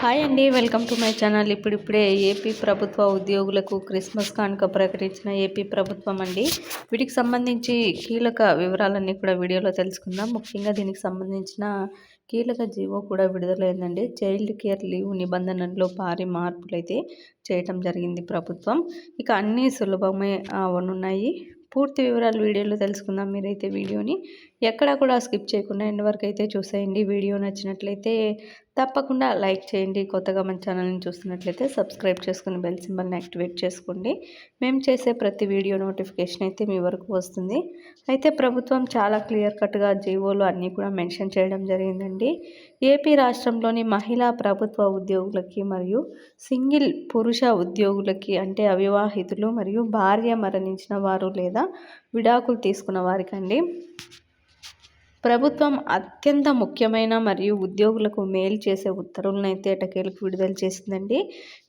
Hi అండి welcome to my channel. ఇప్పుడిప్పుడే AP ప్రభుత్వ ఉద్యోగులకు క్రిస్మస్ కానుక ప్రకటించిన ఏపీ ప్రభుత్వం అండి. వీటికి సంబంధించి కీలక వివరాలన్నీ కూడా వీడియోలో తెలుసుకుందాం. ముఖ్యంగా దీనికి సంబంధించిన కీలక జీవో కూడా విడుదలైందండి. చైల్డ్ కేర్ లీవ్ నిబంధనల్లో భారీ మార్పులు అయితే చేయటం జరిగింది ప్రభుత్వం. ఇక అన్నీ సులభమే అవనున్నాయి. పూర్తి వివరాలు వీడియోలో తెలుసుకుందాం. మీరైతే వీడియోని ఎక్కడా కూడా స్కిప్ చేయకుండా ఎండ్ వరకు అయితే చూసేయండి. వీడియో నచ్చినట్లయితే తప్పకుండా లైక్ చేయండి. కొత్తగా మన ఛానల్ని చూస్తున్నట్లయితే సబ్స్క్రైబ్ చేసుకుని బెల్ సింబల్ని యాక్టివేట్ చేసుకోండి. మేము చేసే ప్రతి వీడియో నోటిఫికేషన్ అయితే మీ వరకు వస్తుంది. అయితే ప్రభుత్వం చాలా క్లియర్ కట్గా జీవోలు అన్నీ కూడా మెన్షన్ చేయడం జరిగిందండి. ఏపీ రాష్ట్రంలోని మహిళా ప్రభుత్వ ఉద్యోగులకి మరియు సింగిల్ పురుష ఉద్యోగులకి అంటే అవివాహితులు మరియు భార్య మరణించిన వారు లేదా విడాకులు తీసుకున్న వారికండి. ప్రభుత్వం అత్యంత ముఖ్యమైన మరియు ఉద్యోగులకు మేలు చేసే ఉత్తర్వులను అయితే ఎటకేలకు విడుదల చేసిందండి.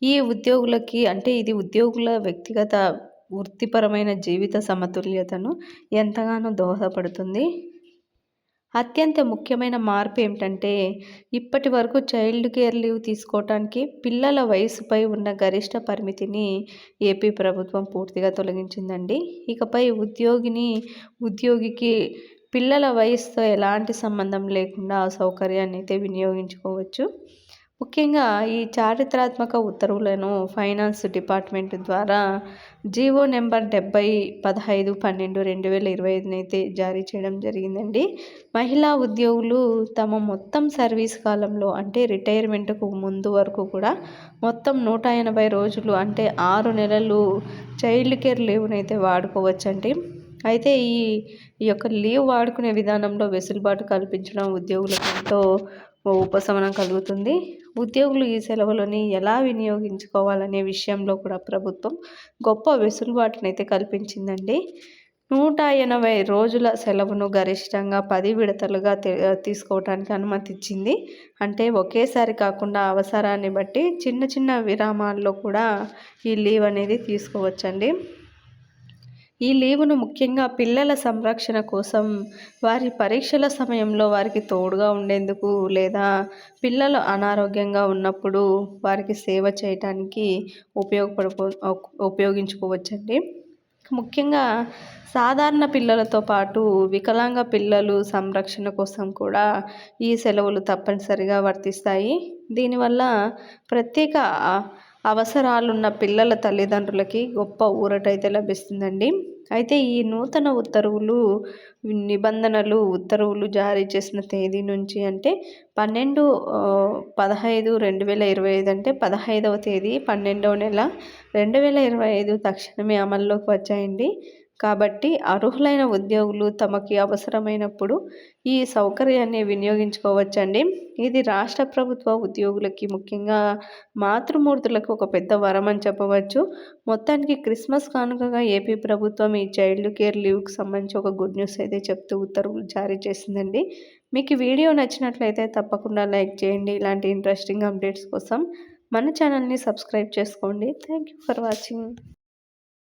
ఈ ఉద్యోగులకి అంటే ఇది ఉద్యోగుల వ్యక్తిగత వృత్తిపరమైన జీవిత సమతుల్యతను ఎంతగానో దోహదపడుతుంది. అత్యంత ముఖ్యమైన మార్పు ఏమిటంటే ఇప్పటి వరకు చైల్డ్ కేర్ లీవ్ తీసుకోవటానికి పిల్లల వయసుపై ఉన్న గరిష్ట పరిమితిని ఏపీ ప్రభుత్వం పూర్తిగా తొలగించిందండి. ఇకపై ఉద్యోగిని ఉద్యోగికి పిల్లల వయసుతో ఎలాంటి సంబంధం లేకుండా ఆ సౌకర్యాన్ని అయితే వినియోగించుకోవచ్చు. ముఖ్యంగా ఈ చారిత్రాత్మక ఉత్తర్వులను ఫైనాన్స్ డిపార్ట్మెంట్ ద్వారా జీవో నెంబర్ డెబ్బై పదహైదు పన్నెండు రెండు వేల ఇరవై ఐదునైతే జారీ చేయడం జరిగిందండి. మహిళా ఉద్యోగులు తమ మొత్తం సర్వీస్ కాలంలో అంటే రిటైర్మెంట్కు ముందు వరకు కూడా మొత్తం నూట ఎనభై రోజులు అంటే ఆరు నెలలు చైల్డ్ కేర్ లీవ్నైతే వాడుకోవచ్చండి. అయితే ఈ ఈ యొక్క లీవ్ వాడుకునే విధానంలో వెసులుబాటు కల్పించడం ఉద్యోగులకు ఎంతో ఉపశమనం కలుగుతుంది. ఉద్యోగులు ఈ సెలవులని ఎలా వినియోగించుకోవాలనే విషయంలో కూడా ప్రభుత్వం గొప్ప వెసులుబాటునైతే కల్పించిందండి. నూట ఎనభై రోజుల సెలవును గరిష్టంగా పది విడతలుగా తీసుకోవడానికి అనుమతిచ్చింది. అంటే ఒకేసారి కాకుండా అవసరాన్ని బట్టి చిన్న చిన్న విరామాల్లో కూడా ఈ లీవ్ అనేది తీసుకోవచ్చండి. ఈ లీవును ముఖ్యంగా పిల్లల సంరక్షణ కోసం వారి పరీక్షల సమయంలో వారికి తోడుగా ఉండేందుకు లేదా పిల్లలు అనారోగ్యంగా ఉన్నప్పుడు వారికి సేవ చేయటానికి ఉపయోగపడిపో ఉపయోగించుకోవచ్చండి. ముఖ్యంగా సాధారణ పిల్లలతో పాటు వికలాంగ పిల్లలు సంరక్షణ కోసం కూడా ఈ సెలవులు తప్పనిసరిగా వర్తిస్తాయి. దీనివల్ల ప్రత్యేక అవసరాలున్న పిల్లల తల్లిదండ్రులకి గొప్ప ఊరటైతే లభిస్తుందండి. అయితే ఈ నూతన ఉత్తర్వులు నిబంధనలు ఉత్తర్వులు జారీ చేసిన తేదీ నుంచి అంటే పన్నెండు పదహైదు రెండు వేల ఇరవై ఐదు అంటే పదహైదవ తేదీ పన్నెండవ నెల రెండు వేల ఇరవై ఐదు తక్షణమే అమల్లోకి వచ్చాయండి. కాబట్టి అర్హులైన ఉద్యోగులు తమకి అవసరమైనప్పుడు ఈ సౌకర్యాన్ని వినియోగించుకోవచ్చండి. ఇది రాష్ట్ర ప్రభుత్వ ఉద్యోగులకి ముఖ్యంగా మాతృమూర్తులకు ఒక పెద్ద వరం అని చెప్పవచ్చు. మొత్తానికి క్రిస్మస్ కానుకగా ఏపీ ప్రభుత్వం ఈ చైల్డ్ కేర్ లీవ్కి సంబంధించి ఒక గుడ్ న్యూస్ అయితే చెప్తూ ఉత్తర్వులు జారీ చేసిందండి. మీకు వీడియో నచ్చినట్లయితే తప్పకుండా లైక్ చేయండి. ఇలాంటి ఇంట్రెస్టింగ్ అప్డేట్స్ కోసం మన ఛానల్ని సబ్స్క్రైబ్ చేసుకోండి. Thank you for watching.